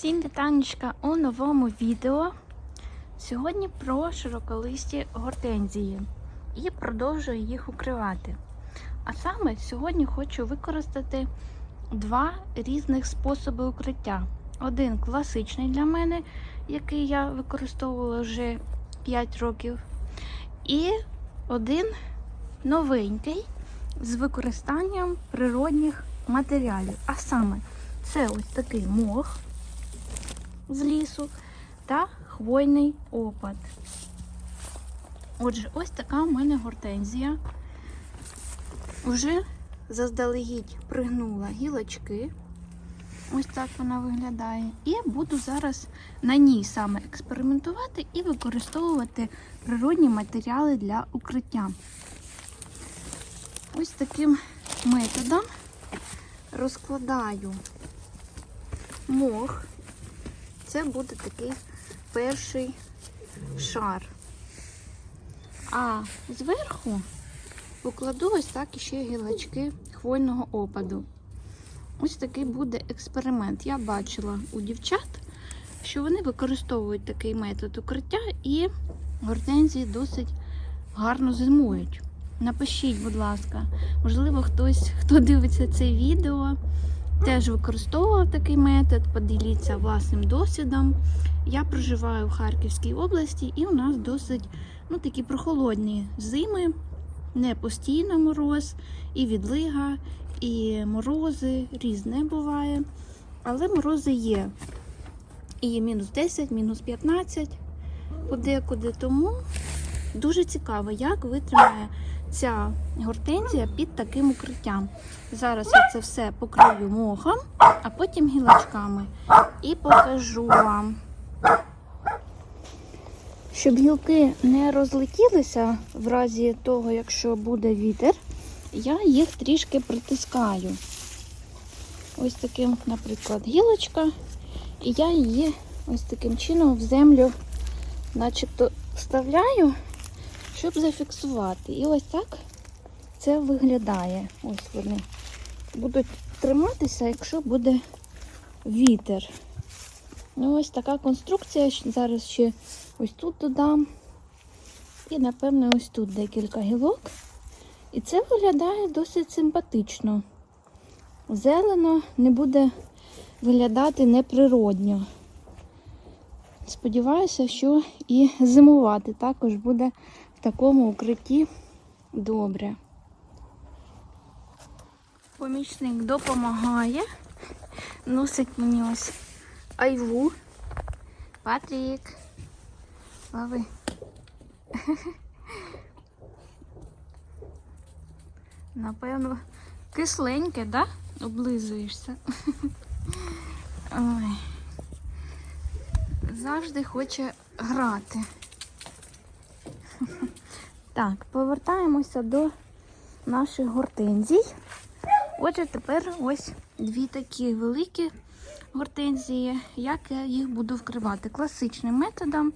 Всім вітанечка у новому відео. Сьогодні про широколисті гортензії і продовжую їх укривати. А саме сьогодні хочу використати два різних способи укриття. Один класичний для мене, який я використовувала вже 5 років, і один новенький з використанням природних матеріалів. А саме це ось такий мох з лісу та хвойний опад. Отже, ось така в мене гортензія. Вже заздалегідь пригнула гілочки. Ось так вона виглядає. І буду зараз на ній саме експериментувати і використовувати природні матеріали для укриття. Ось таким методом розкладаю мох. Це буде такий перший шар. А зверху покладу ось так іще гілочки хвойного опаду. Ось такий буде експеримент. Я бачила у дівчат, що вони використовують такий метод укриття і гортензії досить гарно зимують. Напишіть, будь ласка, можливо, хтось, хто дивиться це відео, теж використовував такий метод, поділіться власним досвідом. Я проживаю в Харківській області і у нас досить ну, такі прохолодні зими, не постійно мороз, і відлига, і морози різне буває. Але морози є. І мінус 10, мінус 15 подекуди. Тому дуже цікаво, як витримає ця гортензія під таким укриттям. Зараз я це все покрию мохом, а потім гілочками. І покажу вам. Щоб гілки не розлетілися в разі того, якщо буде вітер, я їх трішки притискаю. Ось таким, наприклад, гілочка, і я її ось таким чином в землю начебто вставляю, щоб зафіксувати. І ось так це виглядає. Ось вони будуть триматися, якщо буде вітер. Ну, ось така конструкція. Зараз ще ось тут додам. І, напевно, ось тут декілька гілок. І це виглядає досить симпатично. Зелено не буде виглядати неприродньо. Сподіваюся, що і зимувати також буде в такому укритті добре. Помічник допомагає. Носить мені ось айву. Патрік. Лови. Напевно, кисленьке, да? Облизуєшся. Ой. Завжди хоче грати. Так, повертаємося до наших гортензій. Отже, тепер ось дві такі великі гортензії. Як я їх буду вкривати? Класичним методом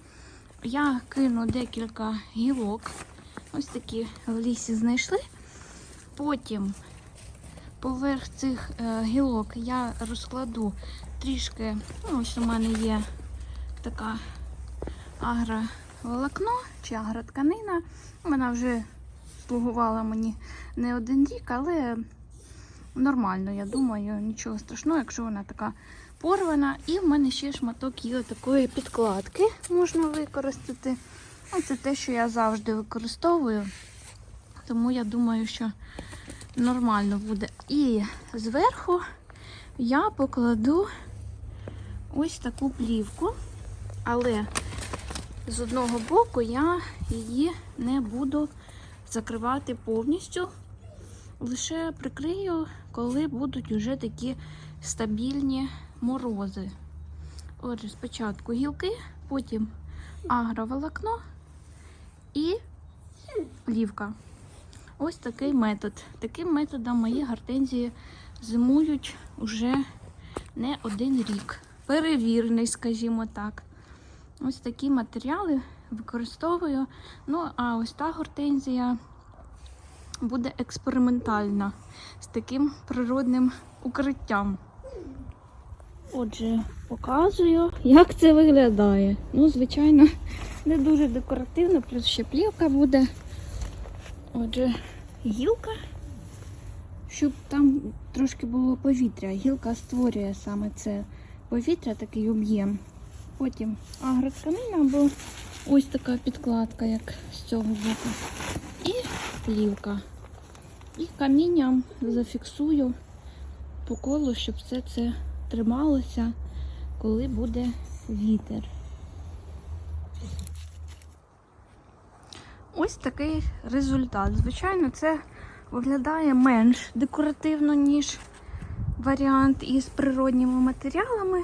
я кину декілька гілок. Ось такі в лісі знайшли. Потім поверх цих е, гілок я розкладу трішки, ну, ось у мене є така агроволокно чи агротканина. Вона вже слугувала мені не один рік, але нормально, я думаю, нічого страшного, якщо вона така порвана. І в мене ще шматок є такої підкладки можна використати. Ну, Це те, що я завжди використовую. Тому я думаю, що нормально буде. І зверху я покладу ось таку плівку, але з одного боку я її не буду закривати повністю. Лише прикрию, коли будуть вже такі стабільні морози. Отже, спочатку гілки, потім агроволокно і плівка. Ось такий метод. Таким методом мої гортензії зимують уже не один рік. Перевірений, скажімо так. Ось такі матеріали використовую. Ну, а ось та гортензія буде експериментальна з таким природним укриттям. Отже, показую, як це виглядає. Ну, звичайно, не дуже декоративно, плюс ще плівка буде. Отже, гілка, щоб там трошки було повітря. Гілка створює саме це повітря, такий об'єм. Потім агротканина або ось така підкладка, як з цього боку. І плівка. І камінням зафіксую по колу, щоб все це трималося, коли буде вітер. Ось такий результат. Звичайно, це виглядає менш декоративно, ніж варіант із природніми матеріалами.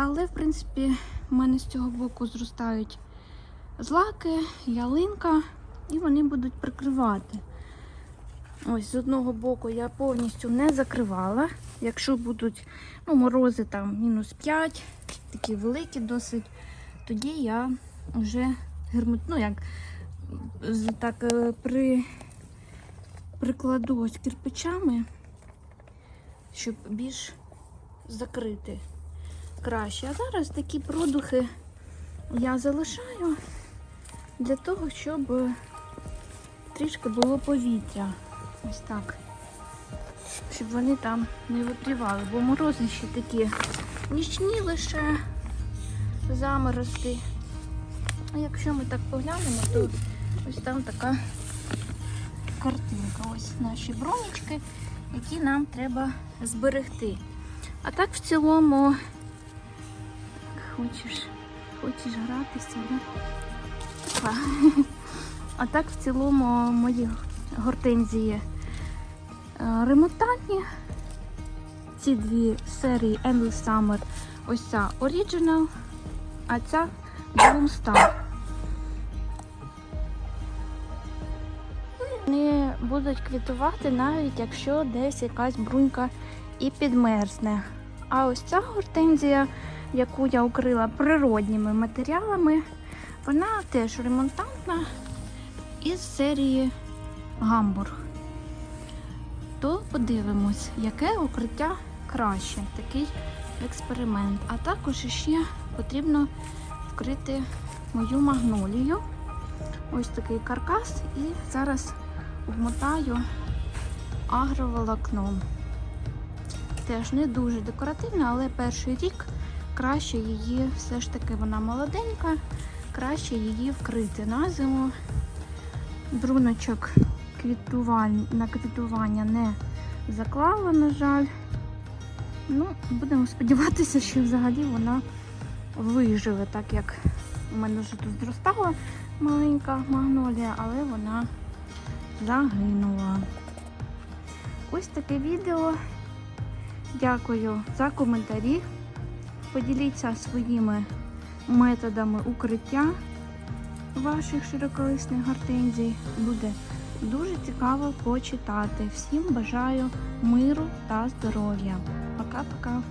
Але, в принципі, в мене з цього боку зростають злаки, ялинка, і вони будуть прикривати. Ось з одного боку я повністю не закривала. Якщо будуть ну, морози там мінус 5, такі великі досить, тоді я вже гермет, ну як так е, при, прикладу ось кирпичами, щоб більш закрити краще. А зараз такі продухи я залишаю для того, щоб трішки було повітря. Ось так. Щоб вони там не випрівали, бо морози ще такі нічні лише заморозки. А якщо ми так поглянемо, то ось там така картинка. Ось наші бронечки, які нам треба зберегти. А так в цілому хочеш, хочеш гратися, да? А так в цілому мої гортензії е. Ці дві серії Endless Summer. Ось ця Original, а ця Bloom Star. Вони будуть квітувати навіть якщо десь якась брунька і підмерзне. А ось ця гортензія, яку я укрила природніми матеріалами, вона теж ремонтантна із серії Гамбург. То подивимось, яке укриття краще. Такий експеримент. А також ще потрібно вкрити мою магнолію. Ось такий каркас, і зараз вмотаю агроволокном. Теж не дуже декоративна, але перший рік краще її, все ж таки вона молоденька, краще її вкрити на зиму. Бруночок на квітування не заклала, на жаль. Ну, будемо сподіватися, що взагалі вона виживе, так як у мене вже тут зростала маленька магнолія, але вона загинула. Ось таке відео. Дякую за коментарі. Поділіться своїми методами укриття ваших широколисних гортензій. Буде дуже цікаво почитати. Всім бажаю миру та здоров'я. Пока-пока.